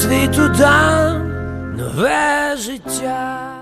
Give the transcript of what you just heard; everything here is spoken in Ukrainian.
Світу дам нове життя.